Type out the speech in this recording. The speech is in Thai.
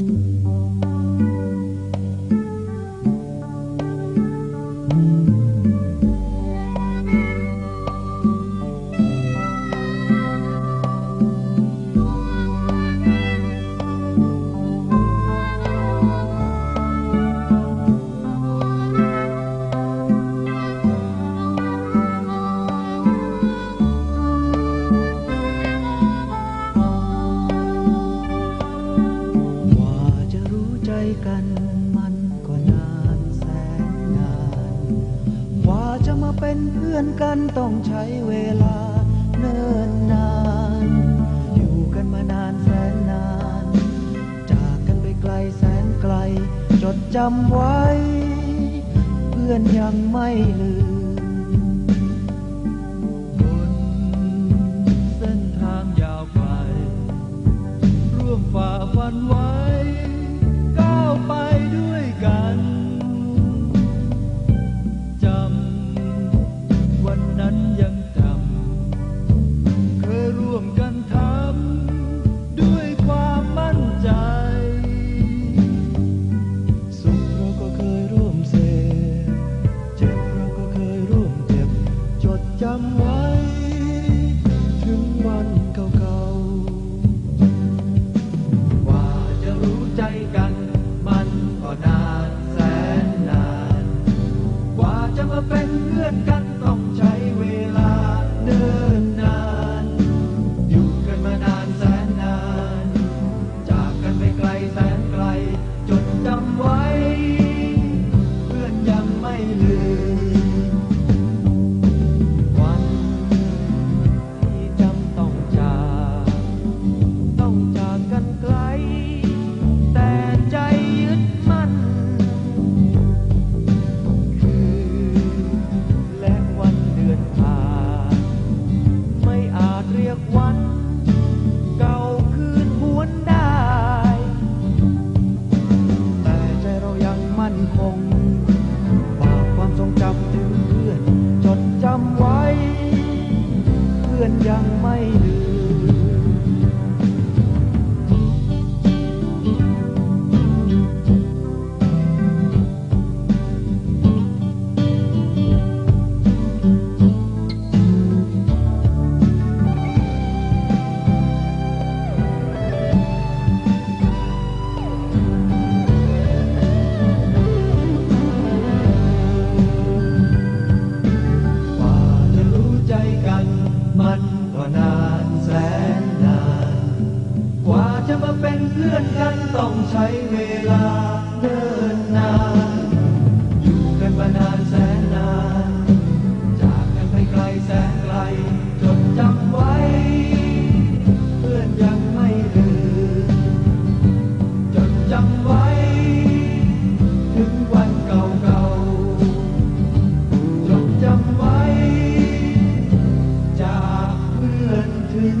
ก เป็นเพื่อนกันต้องใช้เวลาเนิ่นนาน อยู่กันมานานแสนนาน จากกันไปไกลแสนไกล จดจำไว้ เพื่อนยังไม่ลืม จะมาเป็นเพื่อนกันต้องใช้เวลาเนิ่นนาน อยู่กันมานานแสนนาน จากกันไปไกลแสนไกล จดจำไว้ เพื่อนยังไม่ลืม คงฝากความทรงจำถึงเพื่อน จดจำไว้ เพื่อนยัง เป็นเพื่อนกันต้องใช้เวลาเดินนาน อยู่กันมานานแสนนาน จากกันไปไกลแสนไกล จดจำไว้ เพื่อนยังไม่ลืม จดจำไว้ ถึงวันเก่าๆ จดจำไว้ จากเพื่อนถึง